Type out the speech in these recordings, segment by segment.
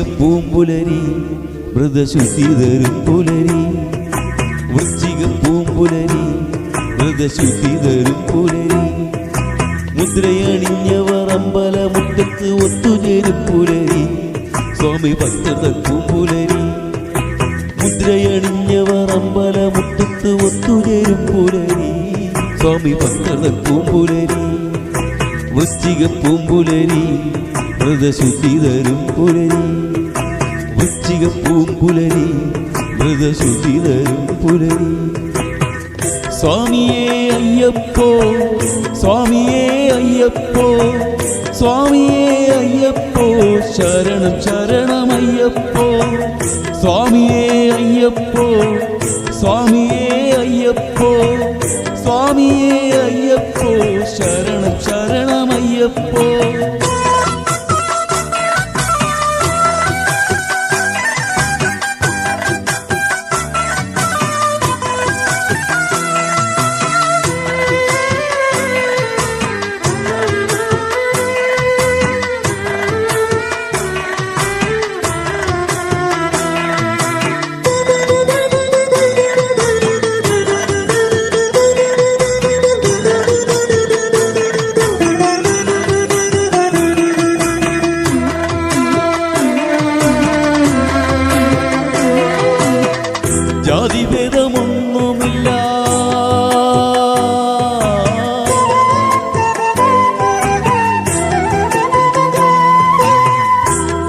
പൂമ്പുലരി മൃതശുദ്ധി തരും പുലരി. വൃശ്ചികപ്പൂം പുലരി മൃതശുദ്ധി തരും പുലരി. മുദ്രയണിഞ്ഞവർ അമ്പലമുറ്റത്ത് ഒത്തുചേരും പുലരി. സ്വാമി ഭക്തർ പുലരി മുദ്രയണിഞ്ഞവർ അമ്പലമുറ്റത്ത് ഒത്തുചേരും പുലരി. സ്വാമി ഭക്തർ പുലരി വൃശ്ചിക പൂമ്പുലരി വ്രതശുദ്ധി തരും പുലരി. വൃശ്ചിക പൂമ്പുലരി വ്രതശുദ്ധി തരും പുലരി. സ്വാമിയേ അയ്യപ്പോ സ്വാമിയേ അയ്യപ്പോ സ്വാമിയേ അയ്യപ്പോ ശരണം ശരണമയ്യപ്പോ സ്വാമിയേ അയ്യപ്പോ സ്വാമിയേ അയ്യപ്പോ സ്വാമിയേ അയ്യപ്പോ ശരണം ശരണമയ്യപ്പോ ജാതിഭേദമൊന്നുമില്ല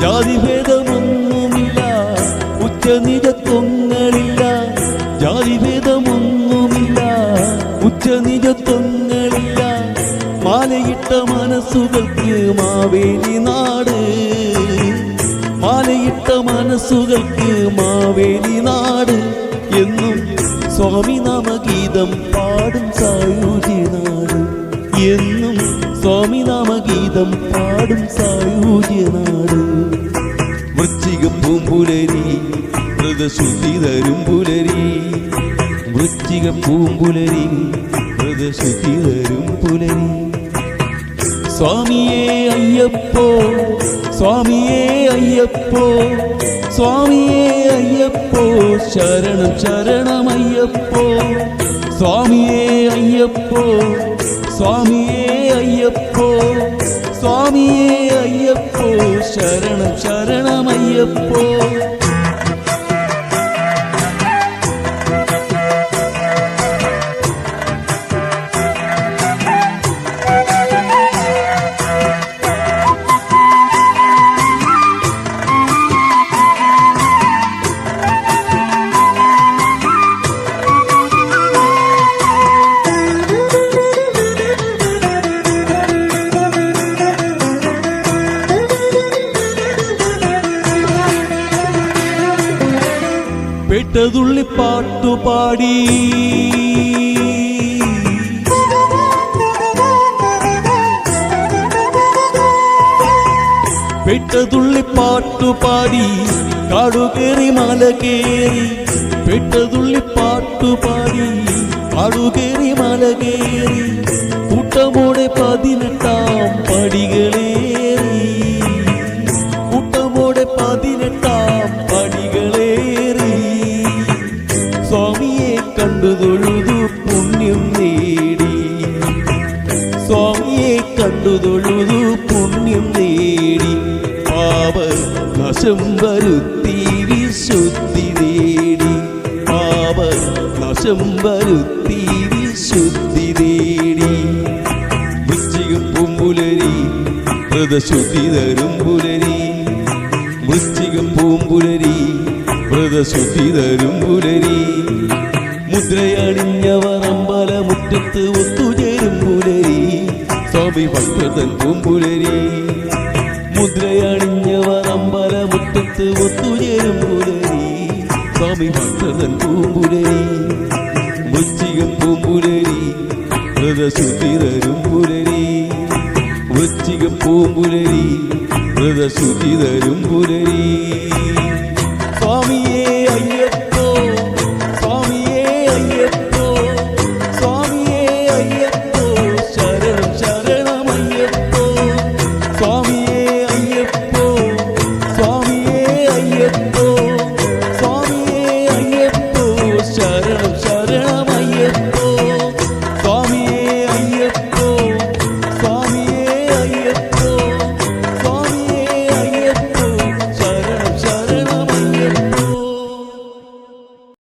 ജാതിഭേദമൊന്നുമില്ല ഉച്ചനിജത്വങ്ങളില്ല. ജാതിഭേദമൊന്നുമില്ല ഉച്ചനിജത്വങ്ങളില്ല. മാലയിട്ട മനസ്സുകൾക്ക് മാവേലി നാട്. മാലയിട്ട മനസ്സുകൾക്ക് മാവേലി നാട്. എന്നും സ്വാമി നാമഗീതം പാടും സായൂജി നാട്. എന്നും സ്വാമി നാമഗീതം പാടും സായൂജ്യനാട് വൃശ്ചിക പൂമ്പുലരി വ്രതശുദ്ധി തരും പുലരി. വൃശ്ചിക പൂമ്പുലരി വ്രതശുദ്ധി തരും പുലരി. സ്വാമിയേ അയ്യപ്പോ സ്വാമിയേ അയ്യപ്പോ സ്വാമിയേ അയ്യപ്പോ ശരണം ശരണമയ്യപ്പോ. സ്വാമിയേ അയ്യപ്പോ സ്വാമിയേ അയ്യപ്പോ സ്വാമിയേ അയ്യപ്പോ ശരണം ശരണമയ്യപ്പോ. പെട്ടതുള്ളി പാട്ടുപാടി പെട്ടതുള്ളി പാട്ടുപാടി കാടുകേറി മല കേറി പെട്ടതുള്ളി പാട്ടുപാടി കാടുകേറി മല കേറി കൂട്ടമോടെ പതിനെട്ടാം പടികളേറി നശം വരുത്തി വിശുദ്ധി നേടി. പാപ നാശം വരുത്തി വിശുദ്ധി നേടി. വൃശ്ചിക പൂമ്പുലരി വ്രതശുദ്ധി തരും പുലരി. വൃശ്ചികം പൂമ്പുലരി വ്രതശുദ്ധി തരും പുലരി. മുദ്രയണിഞ്ഞവർ അമ്പലമുറ്റത്ത് ഒത്തുചേരും പുലരി. സ്വാമി ഭക്തൻ പൂമ്പുലരി. കാലത്ത് ഒത്തുചേരും പുലരി സ്വാമി ഭക്തൻ പൂമ്പുലരി ഉച്ചിയും പൂമ്പുലരി വ്രതശുദ്ധി തരും പുലരി. ഉച്ചിയും പൂമ്പുലരി വ്രതശുദ്ധി തരും പുലരി. സ്വാമിയെ അയ്യത്തോ സ്വാമിയെ അയ്യത്തോ സ്വാമിയെ അയ്യത്തോ ശരണം ശരണമയ്യപ്പോ. സ്വാമി